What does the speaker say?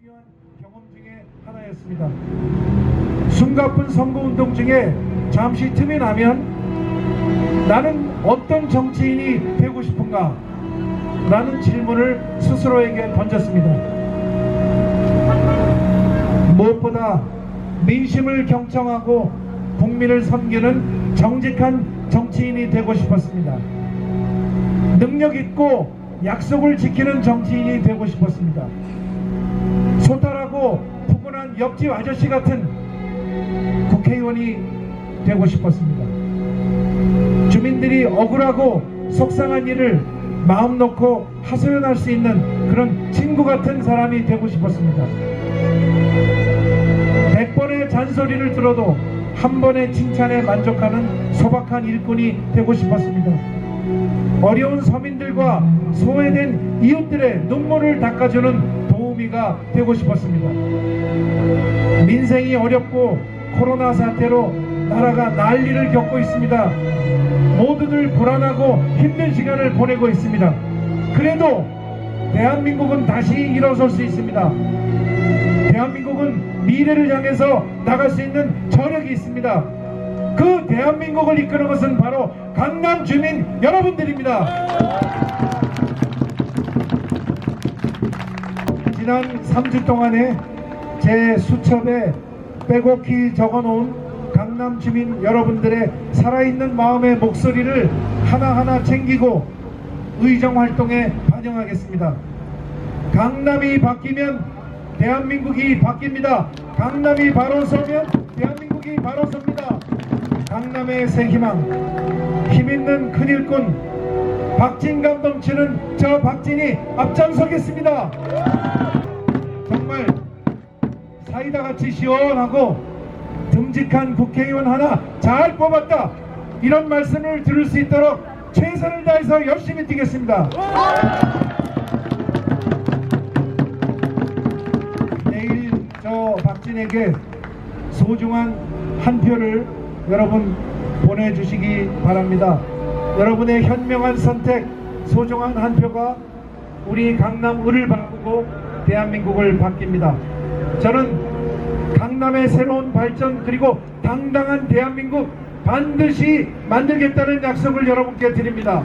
중요한 경험 중에 하나였습니다. 숨가쁜 선거운동 중에 잠시 틈이 나면 나는 어떤 정치인이 되고 싶은가? 라는 질문을 스스로에게 던졌습니다. 무엇보다 민심을 경청하고 국민을 섬기는 정직한 정치인이 되고 싶었습니다. 능력 있고 약속을 지키는 정치인이 되고 싶었습니다. 옆집 아저씨 같은 국회의원이 되고 싶었습니다. 주민들이 억울하고 속상한 일을 마음 놓고 하소연할 수 있는 그런 친구 같은 사람이 되고 싶었습니다. 백 번의 잔소리를 들어도 한 번의 칭찬에 만족하는 소박한 일꾼이 되고 싶었습니다. 어려운 서민들과 소외된 이웃들의 눈물을 닦아주는 도우미가 되고 싶었습니다. 민생이 어렵고 코로나 사태로 나라가 난리를 겪고 있습니다. 모두들 불안하고 힘든 시간을 보내고 있습니다. 그래도 대한민국은 다시 일어설 수 있습니다. 대한민국은 미래를 향해서 나갈 수 있는 저력이 있습니다. 그 대한민국을 이끄는 것은 바로 강남 주민 여러분들입니다. 지난 3주 동안에 제 수첩에 빼곡히 적어놓은 강남 주민 여러분들의 살아있는 마음의 목소리를 하나하나 챙기고 의정 활동에 반영하겠습니다. 강남이 바뀌면 대한민국이 바뀝니다. 강남이 바로 서면 대한민국이 바로 섭니다. 강남의 새 희망, 힘있는 큰 일꾼, 박진감 넘치는 저 박진이 앞장서겠습니다. 같이 시원하고 듬직한 국회의원 하나 잘 뽑았다. 이런 말씀을 들을 수 있도록 최선을 다해서 열심히 뛰겠습니다. 내일 저 박진에게 소중한 한 표를 여러분 보내주시기 바랍니다. 여러분의 현명한 선택, 소중한 한 표가 우리 강남 을을 바꾸고 대한민국을 바뀝니다. 저는 강남의 새로운 발전 그리고 당당한 대한민국 반드시 만들겠다는 약속을 여러분께 드립니다.